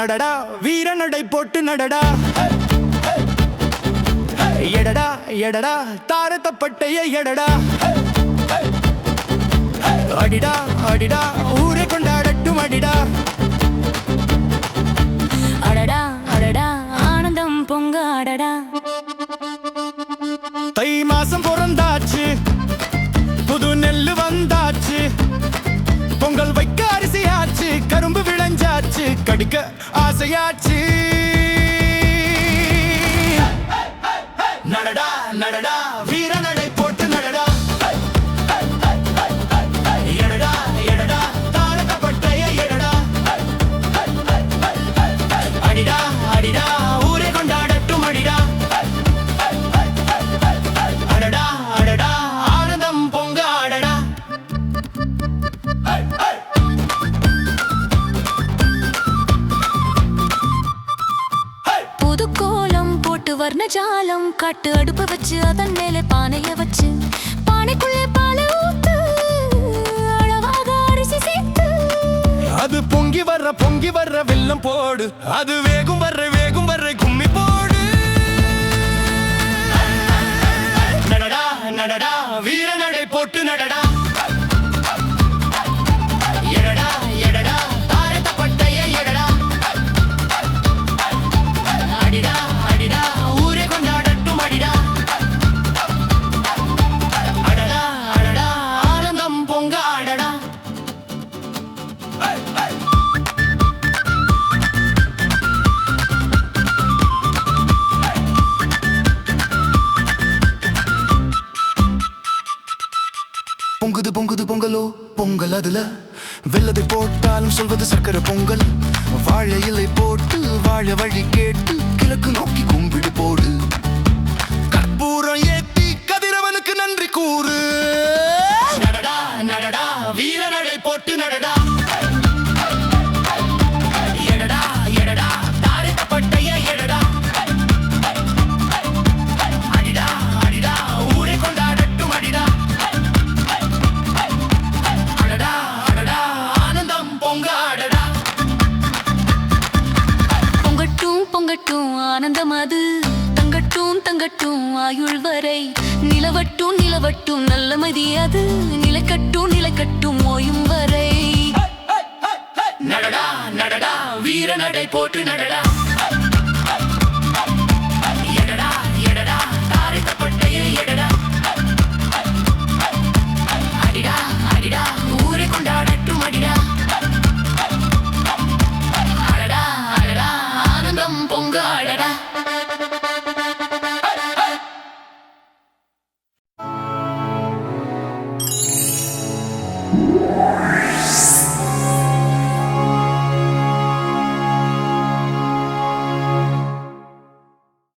நடடா வீர நடை போட்டு நடடா. எடடா எடடா தாரத்தப்பட்டைய எடடா. அடிடா அடிடா ஊரை கொண்டாடட்டும் அடிடா. அடடா அடடா ஆனந்தம் பொங்க அடடா தை மாசம் பிறந்தாச்சு புது நெல்லு வந்தாச்சு. பொங்கல் வைக்க அரிசியாச்சு கரும்பு விளைஞ்சாச்சு கடிக்க ஆசையாச்சு போட்டு காட்டு அடுப்பு வச்சு அதன் மேலே பானைய வச்சு பானைக்குள்ளே பால ஊத்து அளவாக அரிசி சேர்த்து. அது பொங்கி வர்ற பொங்கி வர்ற வெள்ளம் போடு. அது வேகும் வர்ற பொங்குது பொங்குது பொங்கலோ? பொங்கல் அதுல. வெள்ளதை போட்டாலும் சொல்வது சர்க்கரை பொங்கல். வாழ இலை போட்டு வாழ வழி கேட்டு கிழக்கு நோக்கி கும்பிடு போடு. பொங்கட்டும் ஆனந்தம் அது. தங்கட்டும் தங்கட்டும் ஆயுள் வரை. நிலவட்டும் நிலவட்டும் நல்ல மதி அது. நிலைக்கட்டும் நிலைக்கட்டும் ஓயும் வரை. நடடா நடடா வீர நடை போட்டு நடடா.